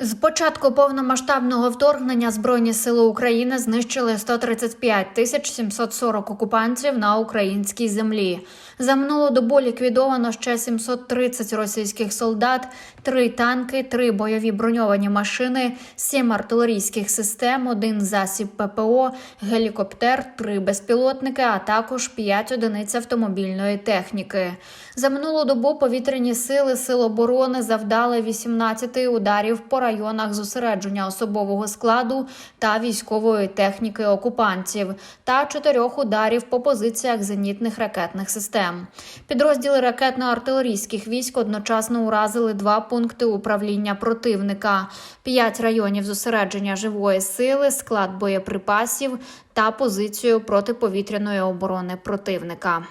З початку повномасштабного вторгнення Збройні сили України знищили 135 тисяч 740 окупантів на українській землі. За минулу добу ліквідовано ще 730 російських солдат, 3 танки, 3 бойові броньовані машини, 7 артилерійських систем, 1 засіб ППО, гелікоптер, 3 безпілотники, а також 5 одиниць автомобільної техніки. За минулу добу повітряні сили Сил оборони завдали 18 ударів по районах зосередження особового складу та військової техніки окупантів та чотирьох ударів по позиціях зенітних ракетних систем. Підрозділи ракетно-артилерійських військ одночасно уразили два пункти управління противника, п'ять районів зосередження живої сили, склад боєприпасів та позицію протиповітряної оборони противника.